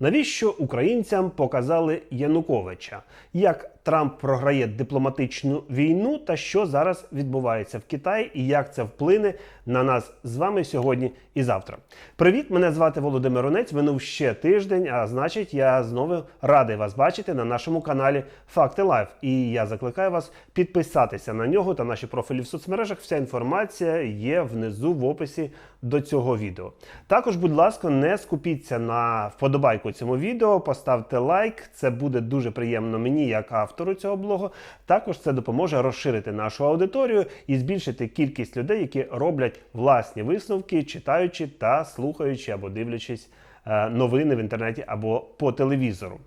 Навіщо українцям показали Януковича? Як Трамп програє дипломатичну війну та що зараз відбувається в Китаї, і як це вплине на нас з вами сьогодні і завтра? Привіт, мене звати Володимир Онець. Минув ще тиждень, а значить, я знову радий вас бачити на нашому каналі Факти Лайф. І я закликаю вас підписатися на нього та наші профілі в соцмережах. Вся інформація є внизу в описі до цього відео. Також, будь ласка, не скупіться на вподобайку цьому відео, поставте лайк. Це буде дуже приємно мені, як автору цього блогу. Також це допоможе розширити нашу аудиторію і збільшити кількість людей, які роблять власні висновки, читаючи та слухаючи або дивлячись е, новини в інтернеті або по телевізору.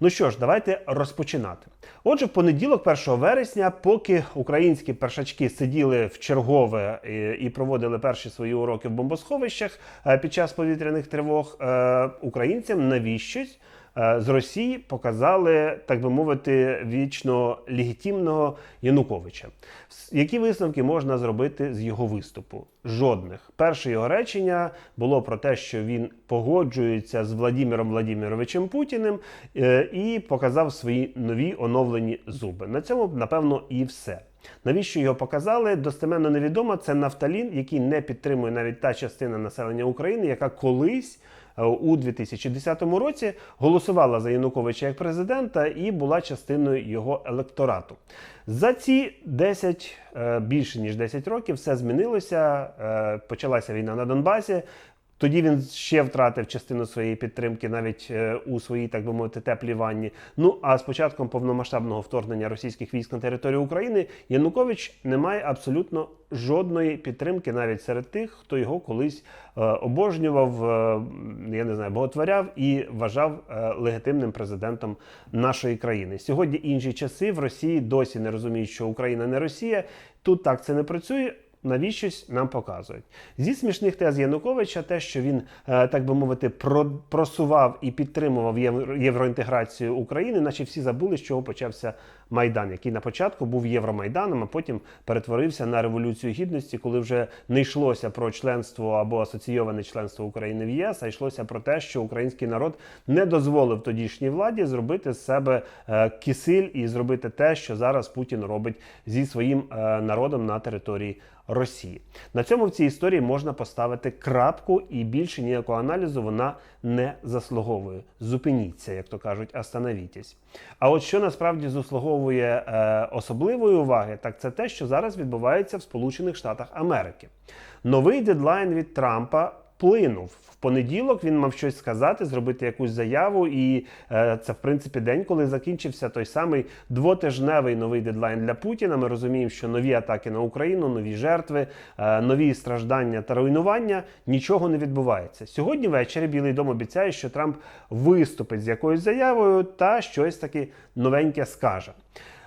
Ну що ж, давайте розпочинати. Отже, в понеділок, 1 вересня, поки українські першачки сиділи в чергове і, і проводили перші свої уроки в бомбосховищах е, під час повітряних тривог, е, українцям навіщось е, з Росії показали, так би мовити, вічно легітимного Януковича. Які висновки можна зробити з його виступу? Жодних. Перше його речення було про те, що він погоджується з Владимиром Владимировичем Путіним е, і показав свої нові оновлені зуби. На цьому, напевно, і все. Навіщо його показали? Достеменно невідомо. Це нафталін, який не підтримує навіть та частина населення України, яка колись е, у 2010 році голосувала за Януковича як президента і була частиною його електорату. За ці 10, е, більше ніж 10 років, все змінилося. Е, Почалася війна на Донбасі. Тоді він ще втратив частину своєї підтримки навіть е, у своїй, так би мовити, теплій ванні. Ну а з початком повномасштабного вторгнення російських військ на територію України Янукович не має абсолютно жодної підтримки навіть серед тих, хто його колись е, обожнював, е, я не знаю, боготворяв і вважав легітимним президентом нашої країни. Сьогодні інші часи в Росії досі не розуміють, що Україна не Росія. Тут так це не працює навіщось нам показують. Зі смішних тез Януковича, те, що він, е, так би мовити, про- просував і підтримував євро- євроінтеграцію України, наче всі забули, з чого почався Майдан, який на початку був Євромайданом, а потім перетворився на революцію гідності, коли вже не йшлося про членство або асоційоване членство України в єС, а йшлося про те, що український народ не дозволив тодішній владі зробити з себе е, кисиль і зробити те, що зараз Путін робить зі своїм е, народом на території Росії. На цьому в цій історії можна поставити крапку, і більше ніякого аналізу вона не заслуговує. Зупиніться, як то кажуть, остановітесь. А от що насправді заслуговує е, особливої уваги, так це те, що зараз відбувається в Сполучених Штатах Америки. Новий дедлайн від Трампа плинув. В понеділок він мав щось сказати, зробити якусь заяву, і е, це в принципі день, коли закінчився той самий двотижневий новий дедлайн для Путіна. Ми розуміємо, що нові атаки на Україну, нові жертви, е, нові страждання та руйнування нічого не відбувається. Сьогодні ввечері Білий дом обіцяє, що Трамп виступить з якоюсь заявою та щось таки новеньке скаже.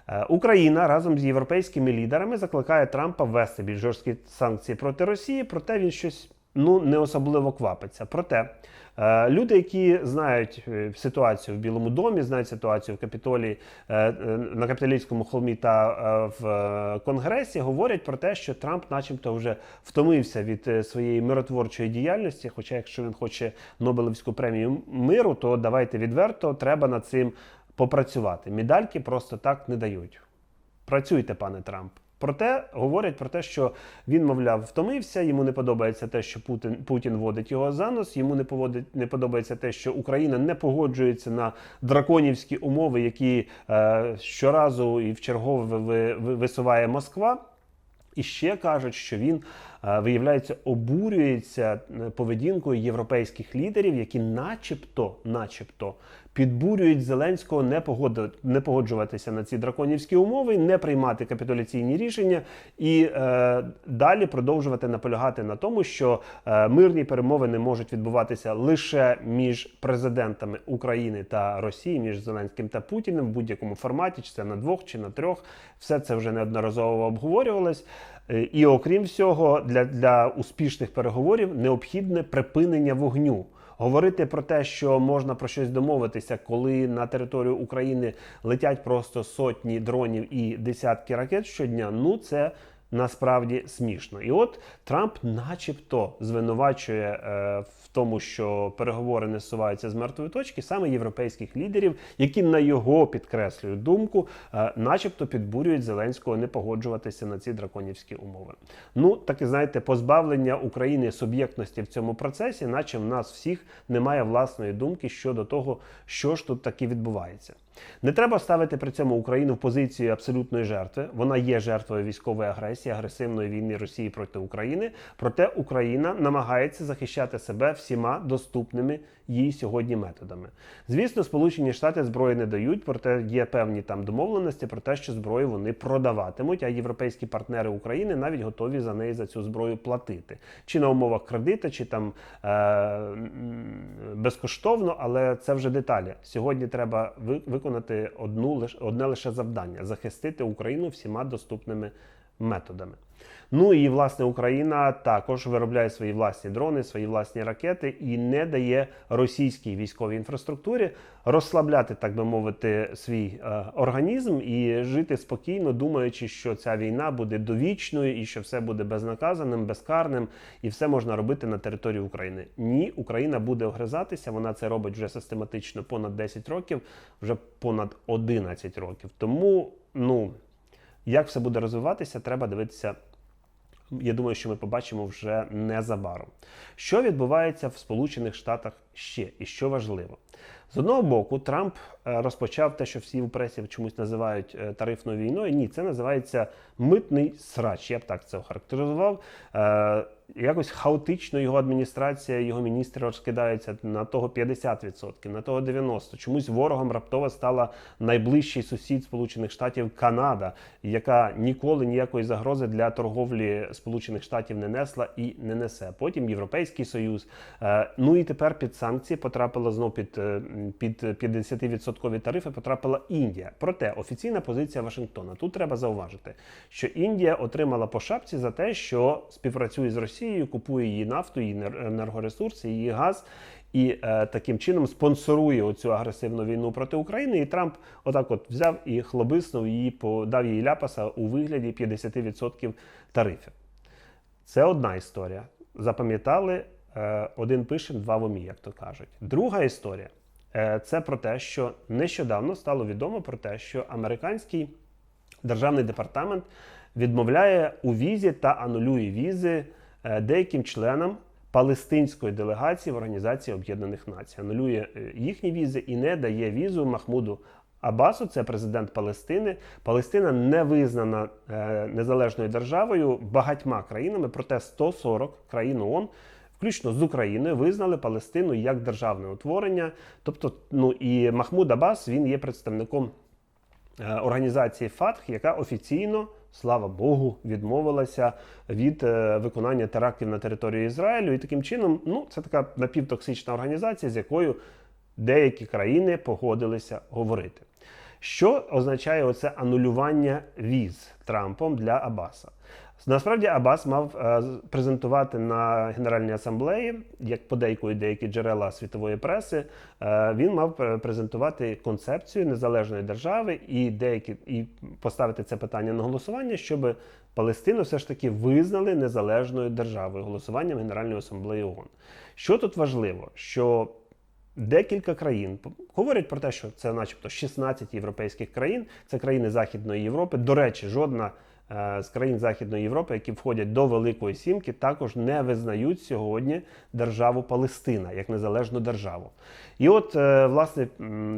Е, Україна разом з європейськими лідерами закликає Трампа ввести більш жорсткі санкції проти Росії, проте він щось ну не особливо квапиться. Проте е, люди, які знають е, ситуацію в Білому домі, знають ситуацію в Капітолії е, на капітолійському холмі та в Конгресі, говорять про те, що Трамп, начебто, вже втомився від своєї миротворчої діяльності. Хоча, якщо він хоче Нобелівську премію миру, то давайте відверто треба над цим попрацювати. Медальки просто так не дають. Працюйте, пане Трамп. Проте говорять про те, що він, мовляв, втомився. Йому не подобається те, що Путін Путін водить його за нос. Йому не поводить, не подобається те, що Україна не погоджується на драконівські умови, які е, щоразу і в чергове ви- ви- висуває Москва. І ще кажуть, що він виявляється обурюється е, поведінкою європейських лідерів, які, начебто, начебто, підбурюють Зеленського не не погоджуватися на ці драконівські умови, не приймати капітуляційні рішення і е, далі продовжувати наполягати на тому, що е, мирні перемовини можуть відбуватися лише між президентами України та Росії, між Зеленським та Путіним в будь-якому форматі, чи це на двох, чи на трьох. Все це вже неодноразово обговорювалось. Е, І окрім всього, для, для успішних переговорів необхідне припинення вогню. Говорити про те, що можна про щось домовитися, коли на територію України летять просто сотні дронів і десятки ракет щодня, ну це насправді смішно. І от Трамп, начебто, звинувачує е, в тому, що переговори не суваються з мертвої точки, саме європейських лідерів, які на його підкреслюю думку, е, начебто підбурюють Зеленського не погоджуватися на ці драконівські умови. Ну таки знаєте, позбавлення України суб'єктності в цьому процесі, наче в нас всіх немає власної думки щодо того, що ж тут таки відбувається. Не треба ставити при цьому Україну в позицію абсолютної жертви. Вона є жертвою військової агресії, агресивної війни Росії проти України. Проте Україна намагається захищати себе всіма доступними їй сьогодні методами. Звісно, Сполучені Штати зброї не дають, проте є певні там домовленості про те, що зброю вони продаватимуть. А європейські партнери України навіть готові за неї за цю зброю платити, чи на умовах кредита, чи там е- безкоштовно, але це вже деталі. Сьогодні треба ви- виконати одну одне лише завдання захистити Україну всіма доступними методами. Ну і власне Україна також виробляє свої власні дрони, свої власні ракети і не дає російській військовій інфраструктурі розслабляти, так би мовити, свій е, організм і жити спокійно, думаючи, що ця війна буде довічною і що все буде безнаказаним, безкарним, і все можна робити на території України. Ні, Україна буде огризатися. Вона це робить вже систематично понад 10 років, вже понад 11 років. Тому ну. Як все буде розвиватися, треба дивитися. Я думаю, що ми побачимо вже незабаром. Що відбувається в Сполучених Штатах ще і що важливо? З одного боку, Трамп е, розпочав те, що всі в пресі чомусь називають е, тарифною війною. Ні, це називається митний срач. Я б так це охарактеризував. Якось хаотично його адміністрація, його міністри розкидаються на того 50%, на того 90%. Чомусь ворогом раптово стала найближчий сусід Сполучених Штатів Канада, яка ніколи ніякої загрози для торговлі Сполучених Штатів не несла і не несе. Потім Європейський Союз. Е, Ну і тепер під санкції потрапила знов під, е, під 50% тарифи. Потрапила Індія. Проте офіційна позиція Вашингтона. Тут треба зауважити, що Індія отримала по шапці за те, що співпрацює з Росією, купує її нафту, її енергоресурси, її газ. І е, таким чином спонсорує оцю агресивну війну проти України. І Трамп отак от взяв і хлобиснув її, подав їй ляпаса у вигляді 50% тарифів. Це одна історія. Запам'ятали, е, один пише, два в умі, як то кажуть. Друга історія е, це про те, що нещодавно стало відомо про те, що американський державний департамент відмовляє у візі та анулює візи деяким членам палестинської делегації в Організації Об'єднаних Націй. Анулює е, їхні візи і не дає візу Махмуду Абасу, це президент Палестини. Палестина не визнана е, незалежною державою багатьма країнами, проте 140 країн ООН Включно з Україною визнали Палестину як державне утворення. Тобто, ну і Махмуд Абас він є представником е, організації ФАТХ, яка офіційно, слава Богу, відмовилася від е, виконання терактів на території Ізраїлю. І таким чином, ну, це така напівтоксична організація, з якою деякі країни погодилися говорити. Що означає оце анулювання віз Трампом для Абаса? Насправді Абас мав е, презентувати на Генеральній асамблеї, як подейкують деякі джерела світової преси. е, Він мав е, презентувати концепцію незалежної держави і деякі і поставити це питання на голосування, щоб Палестину все ж таки визнали незалежною державою голосуванням Генеральної асамблеї ООН. Що тут важливо? Що Декілька країн говорять про те, що це, начебто, 16 європейських країн, це країни Західної Європи. До речі, жодна з країн Західної Європи, які входять до Великої Сімки, також не визнають сьогодні державу Палестина як незалежну державу. І от, е, власне,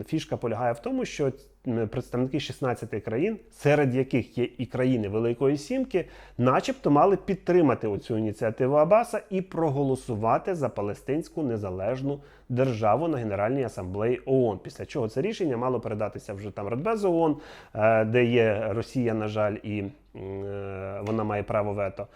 фішка полягає в тому, що представники 16 країн, серед яких є і країни Великої Сімки, начебто мали підтримати оцю ініціативу Абаса і проголосувати за палестинську незалежну державу на Генеральній асамблеї ООН. Після чого це рішення мало передатися вже там Радбезу ООН, е, де є Росія, на жаль, і е, вона має право вето.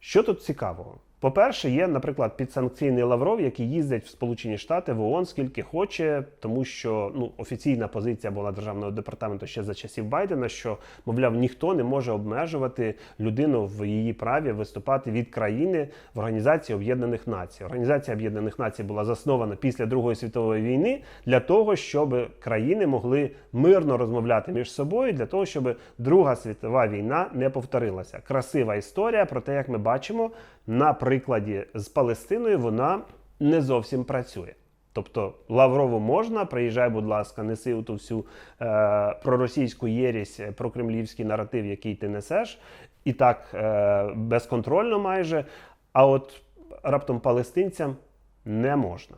Що тут цікавого? По-перше, є, наприклад, підсанкційний Лавров, який їздить в Сполучені Штати в ООН скільки хоче, тому що ну офіційна позиція була державного департаменту ще за часів Байдена, що мовляв ніхто не може обмежувати людину в її праві виступати від країни в Організації Об'єднаних Націй. Організація Об'єднаних Націй була заснована після Другої світової війни для того, щоб країни могли мирно розмовляти між собою, для того, щоб Друга світова війна не повторилася. Красива історія про те, як ми бачимо на прикладі з Палестиною, вона не зовсім працює. Тобто Лаврову можна, приїжджай, будь ласка, неси ту всю е, проросійську єрість, е, прокремлівський наратив, який ти несеш, і так е, безконтрольно майже. А от раптом палестинцям не можна.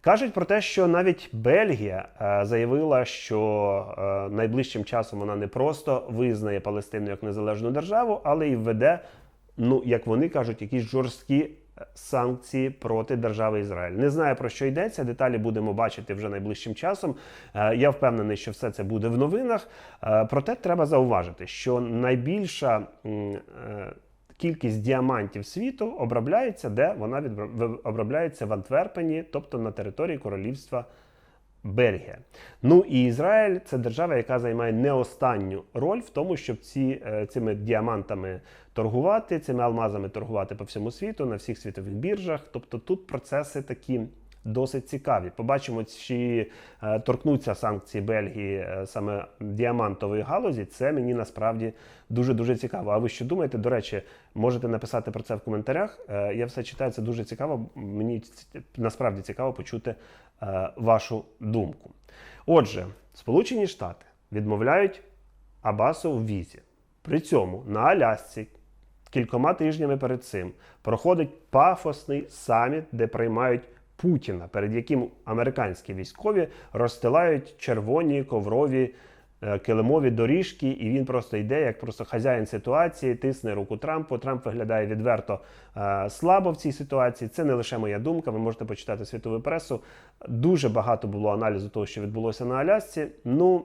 Кажуть про те, що навіть Бельгія е, заявила, що е, найближчим часом вона не просто визнає Палестину як незалежну державу, але й введе, ну як вони кажуть, якісь жорсткі е, санкції проти держави Ізраїль. Не знаю про що йдеться. Деталі будемо бачити вже найближчим часом. Е, Я впевнений, що все це буде в новинах. Е, Проте треба зауважити, що найбільша кількість діамантів світу обробляється, де вона обробляється в Антверпені, тобто на території королівства Бельгія. Ну і Ізраїль це держава, яка займає не останню роль в тому, щоб ці, е, цими діамантами торгувати, цими алмазами торгувати по всьому світу, на всіх світових біржах. Тобто тут процеси такі. Досить цікаві. Побачимо, чи е, торкнуться санкції Бельгії е, саме діамантової галузі. Це мені насправді дуже дуже цікаво. А ви що думаєте? До речі, можете написати про це в коментарях. Е, я все читаю, це дуже цікаво. Мені насправді цікаво почути вашу думку. Отже, Сполучені Штати відмовляють Абасу в візі. При цьому на Алясці кількома тижнями перед цим проходить пафосний саміт, де приймають Путіна, перед яким американські військові розстилають червоні коврові е, килимові доріжки, і він просто йде як просто хазяїн ситуації, тисне руку Трампу. Трамп виглядає відверто е, слабо в цій ситуації. Це не лише моя думка. Ви можете почитати світову пресу. Дуже багато було аналізу того, що відбулося на Алясці. Ну.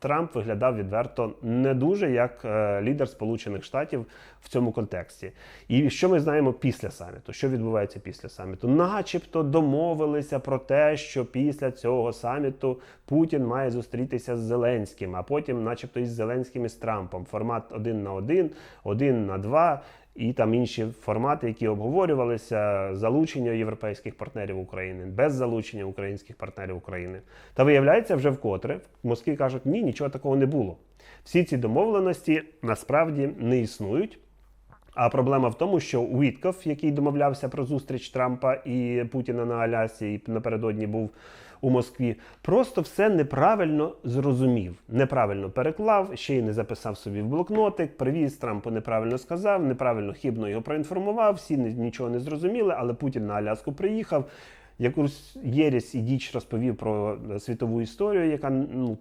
Трамп виглядав відверто не дуже як е, лідер Сполучених Штатів в цьому контексті. І що ми знаємо після саміту? Що відбувається після саміту? Начебто домовилися про те, що після цього саміту Путін має зустрітися з Зеленським, а потім, начебто, із Зеленським і з Трампом. Формат один на один, один на два. І там інші формати, які обговорювалися, залучення європейських партнерів України, без залучення українських партнерів України. Та виявляється, вже вкотре в Москві кажуть, ні, нічого такого не було. Всі ці домовленості насправді не існують. А проблема в тому, що Уітков, який домовлявся про зустріч Трампа і Путіна на Алясі, і напередодні був у Москві, просто все неправильно зрозумів, неправильно переклав, ще й не записав собі в блокнотик, привіз Трампу неправильно сказав, неправильно хібно його проінформував. Всі ні- нічого не зрозуміли, але Путін на Аляску приїхав. Якусь єресь і діч розповів про е, світову історію, яка ну,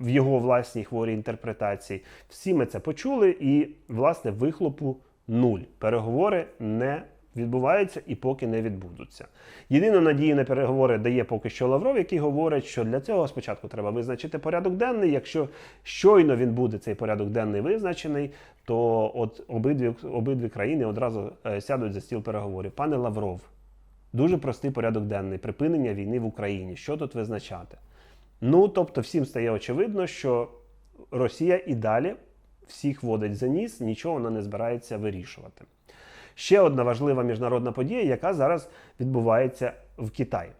в його власній хворій інтерпретації. Всі ми це почули, і власне вихлопу нуль. Переговори не відбуваються і поки не відбудуться. Єдину надію на переговори дає поки що Лавров, який говорить, що для цього спочатку треба визначити порядок денний. Якщо щойно він буде цей порядок денний визначений, то от обидві, обидві країни одразу е, сядуть за стіл переговорів. Пане Лавров, дуже простий порядок денний припинення війни в Україні. Що тут визначати? Ну, тобто, всім стає очевидно, що Росія і далі всіх водить за ніс, нічого вона не збирається вирішувати. Ще одна важлива міжнародна подія, яка зараз відбувається в Китаї.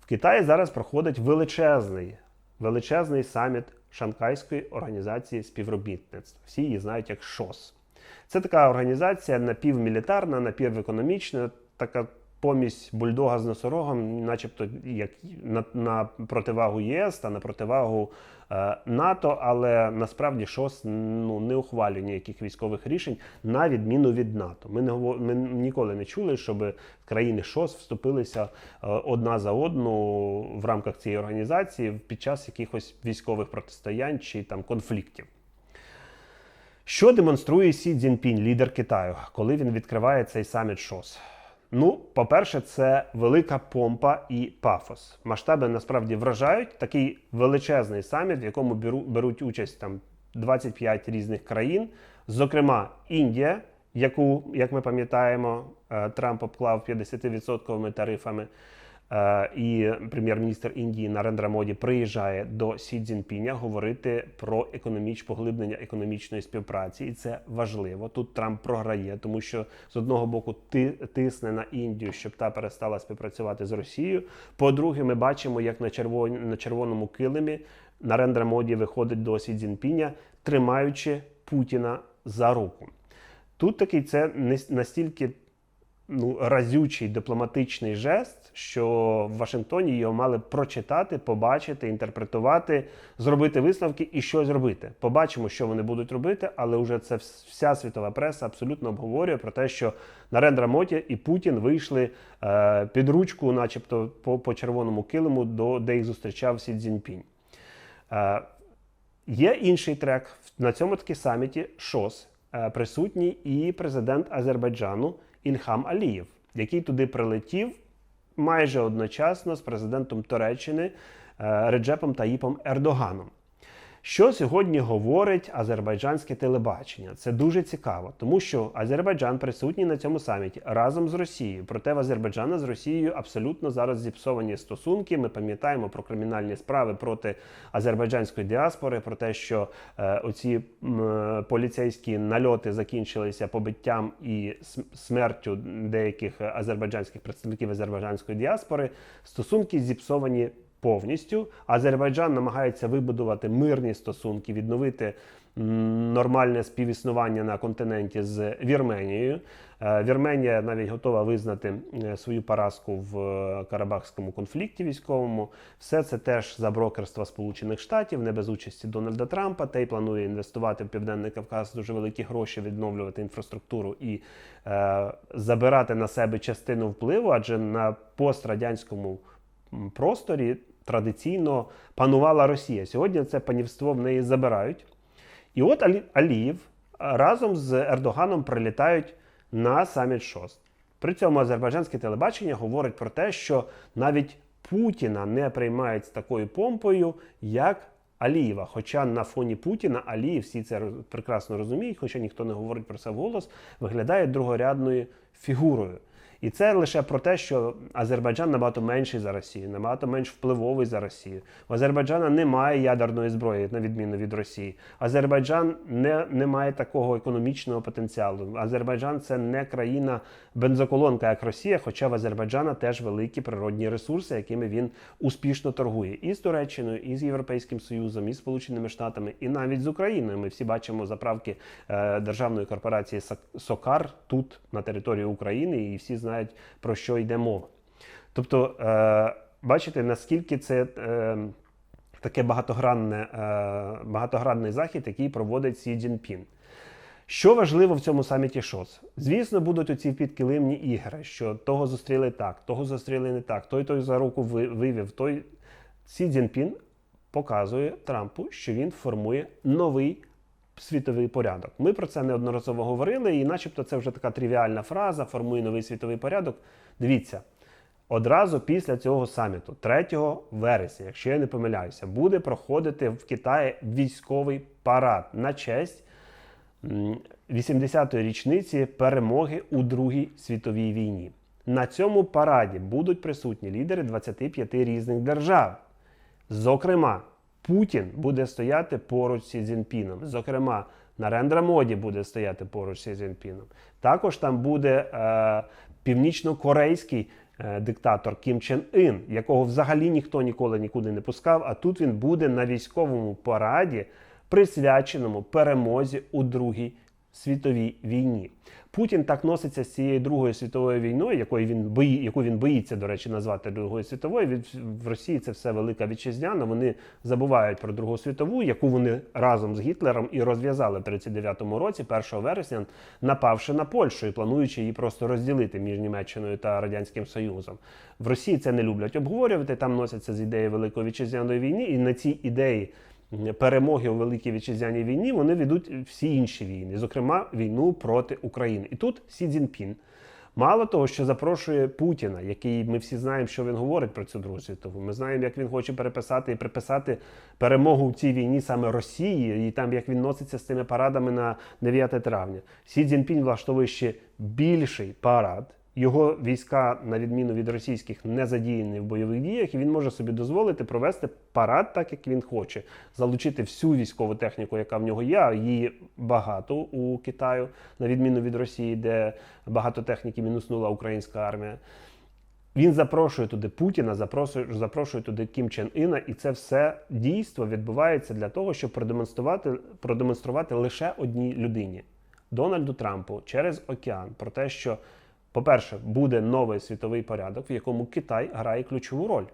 В Китаї зараз проходить величезний, величезний саміт Шанхайської організації співробітництва. Всі її знають як ШОС. Це така організація напівмілітарна, напівекономічна, така помість бульдога з носорогом, начебто як на, на противагу ЄС та на противагу е, НАТО, але насправді ШОС ну, не ухвалює ніяких військових рішень на відміну від НАТО. Ми, не ми ніколи не чули, щоб країни ШОС вступилися е, одна за одну в рамках цієї організації під час якихось військових протистоянь чи там конфліктів. Що демонструє Сі Цзіньпінь, лідер Китаю, коли він відкриває цей саміт ШОС? Ну, по-перше, це велика помпа і пафос. Масштаби насправді вражають. Такий величезний саміт, в якому беру- беруть участь там 25 різних країн, зокрема Індія, яку, як ми пам'ятаємо, е, Трамп обклав 50% тарифами. Е, І прем'єр-міністр Індії Нарендра Моді приїжджає до Сі Цзіньпіня говорити про економіч поглиблення економічної співпраці, і це важливо. Тут Трамп програє, тому що з одного боку ти тисне на Індію, щоб та перестала співпрацювати з Росією. По-друге, ми бачимо, як на червон... на червоному килимі Нарендра Моді виходить до Сі Цзіньпіня, тримаючи Путіна за руку. Тут такий це не настільки ну, разючий дипломатичний жест, що в Вашингтоні його мали прочитати, побачити, інтерпретувати, зробити висновки і щось робити. Побачимо, що вони будуть робити, але вже це вся світова преса абсолютно обговорює про те, що Нарендра Моті і Путін вийшли е, під ручку, начебто, по, по червоному килиму, до де їх зустрічав Сі Цзіньпінь. Е, Є інший трек на цьому таки саміті ШОС. е, Присутній і президент Азербайджану Ільхам Алієв, який туди прилетів майже одночасно з президентом Туреччини е, Реджепом Таїпом Ердоганом. Що сьогодні говорить азербайджанське телебачення? Це дуже цікаво, тому що Азербайджан присутній на цьому саміті разом з Росією. Проте в Азербайджана з Росією абсолютно зараз зіпсовані стосунки. Ми пам'ятаємо про кримінальні справи проти азербайджанської діаспори, про те, що е, оці е, поліцейські нальоти закінчилися побиттям і смертю деяких азербайджанських представників азербайджанської діаспори. Стосунки зіпсовані повністю. Азербайджан намагається вибудувати мирні стосунки, відновити нормальне співіснування на континенті з Вірменією. Е, Вірменія навіть готова визнати е, свою поразку в е, Карабахському конфлікті військовому. Все це теж за брокерства Сполучених Штатів, не без участі Дональда Трампа. Та й планує інвестувати в Південний Кавказ дуже великі гроші, відновлювати інфраструктуру і е, забирати на себе частину впливу, адже на пострадянському просторі традиційно панувала Росія. Сьогодні це панівство в неї забирають. І от Алі- Аліїв разом з Ердоганом прилітають на саміт ШОС. При цьому азербайджанське телебачення говорить про те, що навіть Путіна не приймають з такою помпою, як Алієва. Хоча на фоні Путіна Аліїв всі це прекрасно розуміють, хоча ніхто не говорить про це вголос, виглядає другорядною фігурою. І це лише про те, що Азербайджан набагато менший за Росію, набагато менш впливовий за Росію. У Азербайджана немає ядерної зброї, на відміну від Росії. Азербайджан не, не має такого економічного потенціалу. Азербайджан це не країна бензоколонка, як Росія, хоча в Азербайджана теж великі природні ресурси, якими він успішно торгує і з Туреччиною, і з Європейським Союзом, і з Сполученими Штатами, і навіть з Україною. Ми всі бачимо заправки е, державної корпорації Сокар тут на території України, і всі знають про що йде мова. Тобто, е, бачите, наскільки це. Е, Таке багатогранне, е, багатогранний захід, який проводить Сі Цзіньпін. Що важливо в цьому саміті ШОС? Звісно, будуть оці підкилимні ігри, що того зустріли так, того зустріли не так, той той за руку вивів, той Сі Цзіньпін показує Трампу, що він формує новий світовий порядок. Ми про це неодноразово говорили, і начебто це вже така тривіальна фраза, формує новий світовий порядок. Дивіться, одразу після цього саміту, 3 вересня, якщо я не помиляюся, буде проходити в Китаї військовий парад на честь 80-ї річниці перемоги у Другій світовій війні. На цьому параді будуть присутні лідери 25 різних держав. Зокрема, Путін буде стояти поруч з Сі Цзіньпіном. Зокрема, Нарендра Моді буде стояти поруч з Сі Цзіньпіном. Також там буде е, північно-корейський е, диктатор Кім Чен Ін, якого взагалі ніхто ніколи нікуди не пускав. А тут він буде на військовому параді, присвяченому перемозі у Другій світовій війні. Путін так носиться з цією Другою світовою війною, якої він бої, яку він боїться, до речі, назвати Другою світовою. Від в Росії це все велика вітчизняна. Вони забувають про Другу світову, яку вони разом з Гітлером і розв'язали в 39-му році, 1 вересня, напавши на Польщу і плануючи її просто розділити між Німеччиною та Радянським Союзом. В Росії це не люблять обговорювати. Там носяться з ідеї Великої вітчизняної війни, і на цій ідеї перемоги у Великій Вітчизняній війні вони ведуть всі інші війни, зокрема війну проти України. І тут Сі Цзіньпін Мало того, що запрошує Путіна, який ми всі знаємо, що він говорить про цю Другу світову. Ми знаємо, як він хоче переписати і приписати перемогу в цій війні саме Росії, і там як він носиться з цими парадами на 9 травня. Сі Цзіньпінь влаштовує ще більший парад. Його війська, на відміну від російських, не задіяні в бойових діях, і він може собі дозволити провести парад так, як він хоче, залучити всю військову техніку, яка в нього є. Її багато у Китаю, на відміну від Росії, де багато техніки мінуснула українська армія. Він запрошує туди Путіна, запрошує, запрошує туди Кім Чен Іна, і це все дійство відбувається для того, щоб продемонструвати, продемонструвати лише одній людині Дональду Трампу через океан про те, що, по-перше, буде новий світовий порядок, в якому Китай грає ключову роль.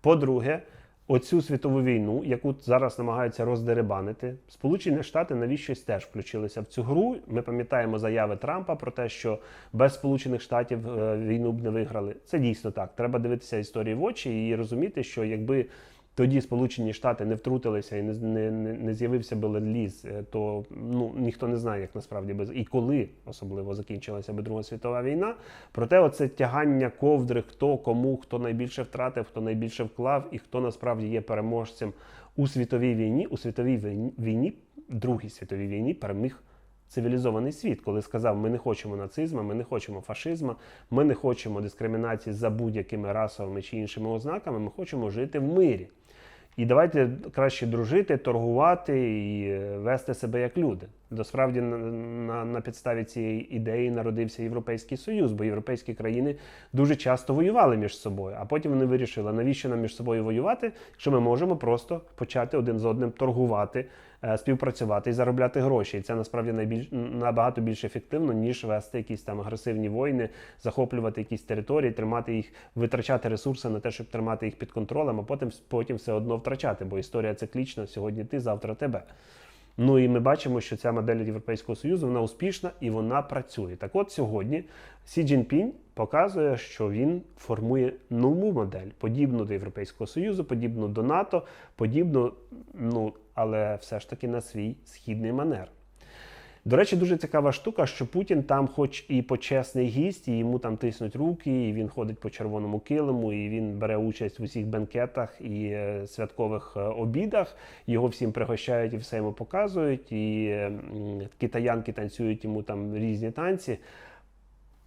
По-друге, оцю світову війну, яку зараз намагаються роздеребанити, Сполучені Штати навіщось теж включилися в цю гру. Ми пам'ятаємо заяви Трампа про те, що без Сполучених Штатів е, війну б не виграли. Це дійсно так. Треба дивитися історії в очі і розуміти, що якби. Тоді Сполучені Штати не втрутилися і не, не, не, з'явився би ленд-ліз, е, то ну ніхто не знає, як насправді би і коли особливо закінчилася би Друга світова війна. Проте, оце тягання ковдри, хто кому, хто найбільше втратив, хто найбільше вклав, і хто насправді є переможцем у світовій війні. У світовій війні Другій світовій війні переміг цивілізований світ, коли сказав: ми не хочемо нацизму, ми не хочемо фашизму, ми не хочемо дискримінації за будь-якими расовими чи іншими ознаками. Ми хочемо жити в мирі. І давайте краще дружити, торгувати і е, вести себе як люди. Досправді на, на, на підставі цієї ідеї народився Європейський Союз, бо європейські країни дуже часто воювали між собою. А потім вони вирішили, навіщо нам між собою воювати, якщо ми можемо просто почати один з одним торгувати, е, співпрацювати і заробляти гроші. І це насправді найбільш набагато більш ефективно, ніж вести якісь там агресивні війни, захоплювати якісь території, тримати їх, витрачати ресурси на те, щоб тримати їх під контролем, а потім потім все одно втрачати. Бо історія циклічна. Сьогодні ти, завтра тебе. Ну і ми бачимо, що ця модель Європейського Союзу вона успішна і вона працює. Так от сьогодні Сі Джінпінь показує, що він формує нову модель, подібну до Європейського Союзу, подібну до НАТО, подібну, ну але все ж таки на свій східний манер. До речі, дуже цікава штука, що Путін там, хоч і почесний гість, і йому там тиснуть руки, і він ходить по червоному килиму, і він бере участь в усіх бенкетах і е, святкових е, обідах. Його всім пригощають і все йому показують. І китаянки танцюють йому там різні танці.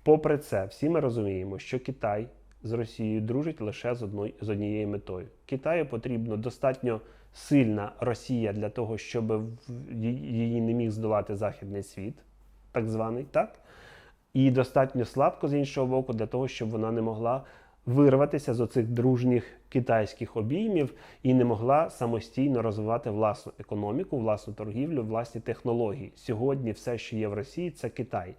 Попри це, всі ми розуміємо, що Китай з Росією дружить лише з однією метою. Китаю потрібно достатньо сильна Росія для того, щоб її не міг здолати західний світ, так званий, так? І достатньо слабко з іншого боку, для того, щоб вона не могла вирватися з оцих дружніх китайських обіймів і не могла самостійно розвивати власну економіку, власну торгівлю, власні технології. Сьогодні все, що є в Росії, це Китай.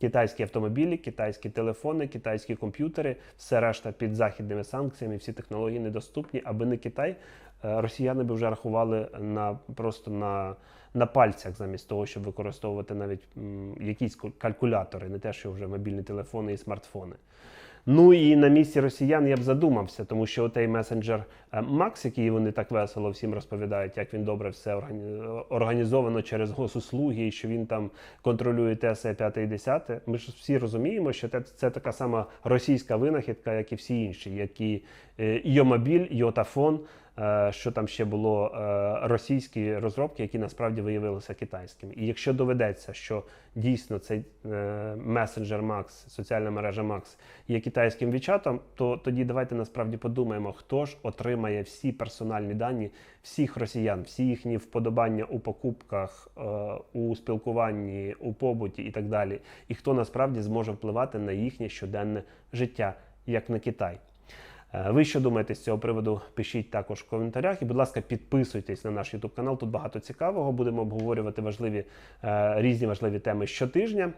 Китайські автомобілі, китайські телефони, китайські комп'ютери, все решта під західними санкціями, всі технології недоступні. Аби не Китай, росіяни би вже рахували на просто на, на пальцях, замість того, щоб використовувати навіть якісь калькулятори, не те, що вже мобільні телефони і смартфони. Ну і на місці росіян я б задумався, тому що отей месенджер е, Макс, який вони так весело всім розповідають, як він добре все організовано через госуслуги, і що він там контролює все п'яте і десяте. Ми ж всі розуміємо, що це, така сама російська винахідка, як і всі інші, як і е, Йомобіль, Йотафон, е, що там ще було е, російські розробки, які насправді виявилися китайськими. І якщо доведеться, що дійсно цей е, месенджер Макс, соціальна мережа Макс є китайським вічатом, то тоді давайте насправді подумаємо, хто ж отримає всі персональні дані всіх росіян, всі їхні вподобання у покупках, е, у спілкуванні, у побуті і так далі, і хто насправді зможе впливати на їхнє щоденне життя, як на Китай. Е, Ви що думаєте з цього приводу? Пишіть також в коментарях. І, будь ласка, підписуйтесь на наш YouTube канал. Тут багато цікавого. Будемо обговорювати важливі е, різні важливі теми щотижня.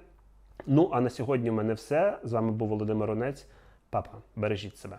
Ну а на сьогодні в мене все. З вами був Володимир Ронець. Папа, бережіть себе.